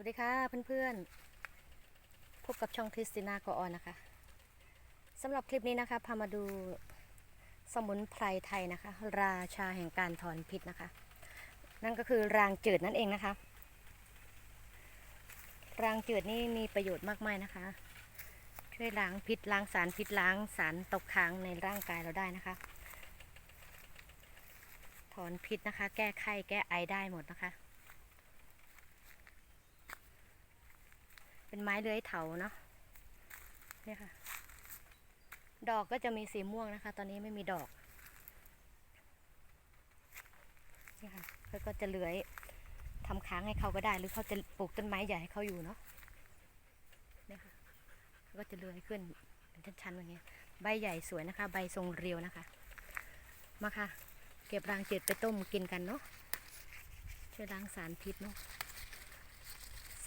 วัสดีค่ะเพื่อนๆ พบกับช่องคริสติน่ากออนนะคะสำหรับคลิปนี้นะคะพามาดูสมุนไพรไทยนะคะ ราชาแห่งการถอนพิษนะคะ นั่นก็คือรางจืดนั่นเองนะคะ รางจืดนี่มีประโยชน์มากมายนะคะ ช่วยล้างพิษล้างสารพิษล้างสารตกค้างในร่างกายเราได้นะคะ ถอนพิษนะคะ แก้ไข้แก้ไอได้หมดนะคะ เป็นไม้เลื้อยเถาเนาะเนี่ยค่ะ ดอกก็จะมีสีม่วงนะคะ ตอนนี้ไม่มีดอกนี่ค่ะเขาก็จะเลื้อยทำค้างให้เขาก็ได้ หรือเขาจะปลูกต้นไม้ใหญ่ให้เขาอยู่เนาะเนี่ยค่ะเขาก็จะเลื้อยขึ้นเป็นชั้นๆอย่างเงี้ยใบใหญ่สวยนะคะ ใบทรงเรียวนะคะ มาค่ะ เก็บรางจืดไปต้มกินกันเนาะช่วยล้างสารพิษเนาะ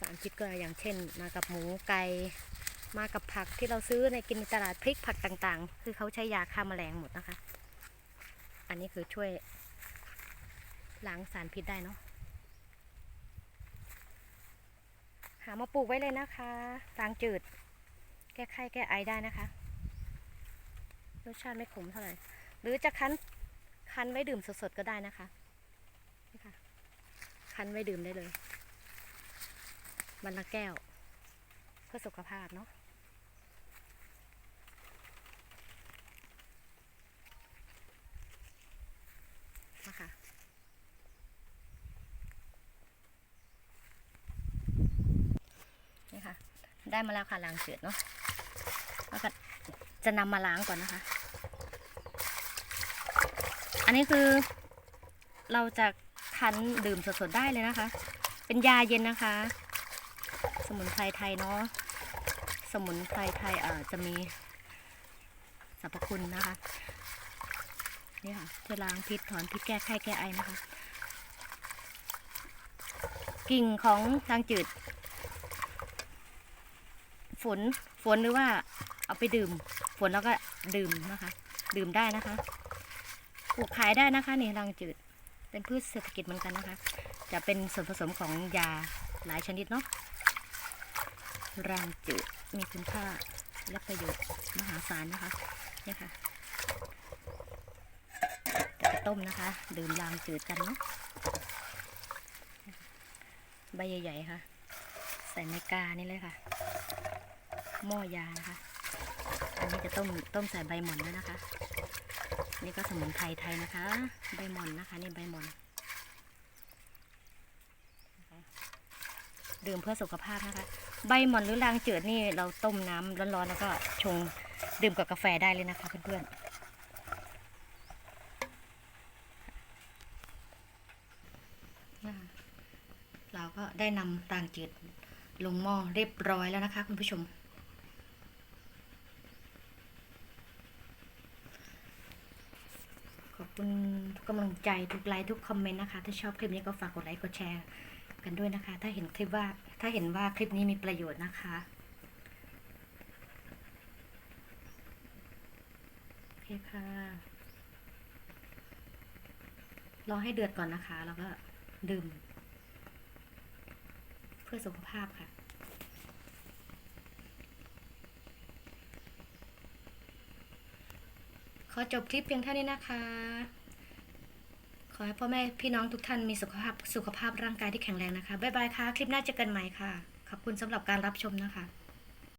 ารพิษก็อย่างเช่น มากับหมูไก่มากับผักที่เราซื้อในกินในตลาดพริกผักต่างๆ คือเขาใช้ยาฆ่าแมลงหมดนะคะ อันนี้คือช่วยล้างสารพิษได้เนาะหามาปลูกไว้เลยนะคะรางจืด แก้ไข้แก้ไอได้นะคะรสชาติไม่ขมเท่าไหร่ หรือจะคั้นคั้นไว้ดื่มสดๆก็ได้นะคะนี่ค่ะคั้นไว้ดื่มได้เลย วันละแก้ว เพื่อสุขภาพเนาะนะคะนี่ค่ะ ได้มาแล้วค่ะล้างเจืดเนาะแล้วก็จะนำมาล้างก่อนนะคะ อันนี้คือ เราจะคั้นดื่มสดๆได้เลยนะคะ เป็นยาเย็นนะคะ สมุนไพรไทยเนาะสมุนไพรไทยเอ่อจะมีสรรพคุณนะคะนี่ค่ะช่วยล้างพิษถอนพิษแก้ไข้แก้ไอนะคะ กิ่งของรางจืด ฝนฝนหรือว่าเอาไปดื่ม ฝนแล้วก็ดื่มนะคะ ดื่มได้นะคะปลูกขายได้นะคะนี่รางจืดเป็นพืชเศรษฐกิจเหมือนกันนะคะ จะเป็นส่วนผสมของยาหลายชนิดเนาะ รางจืดมีคุณค่าและประโยชน์มหาศาลนะคะเนี่ยค่ะจะไปต้มนะคะ ดื่มรางจืดกันเนาะใบใหญ่ๆค่ะ ใส่ไมกานี่เลยค่ะ หม้อยานะคะ อันนี้จะต้มต้มใส่ใบหม่อนด้วยนะคะ นี่ก็สมุนไพรไทยนะคะ ใบหม่อนนะคะ นี่ใบหม่อนดื่มเพื่อสุขภาพนะคะ ใบหม่อนหรือรางจืดนี่เราต้มน้ำร้อนๆแล้วก็ชงดื่มกับกาแฟได้เลยนะคะเพื่อนๆเราก็ได้นำรางจืดลงหม้อเรียบร้อยแล้วนะคะ คุณผู้ชม ขอบคุณทุกกำลังใจทุกไลค์ทุกคอมเมนต์นะคะ ถ้าชอบคลิปนี้ก็ฝากกดไลค์กดแชร์ กันด้วยนะคะ ถ้าเห็นคลิปว่าถ้าเห็นว่าคลิปนี้มีประโยชน์นะคะโอเคค่ะรอให้เดือดก่อนนะคะ แล้วก็ดื่ม เพื่อสุขภาพค่ะขอจบคลิปเพียงเท่านี้นะคะ อให้พ่อแม่พี่น้องทุกท่านมีสุขภาพสุขภาพร่างกายที่แข็งแรงนะคะ บ๊ายบายค่ะ คลิปหน้าเจอกันใหม่ค่ะ ขอบคุณสำหรับการรับชมนะคะ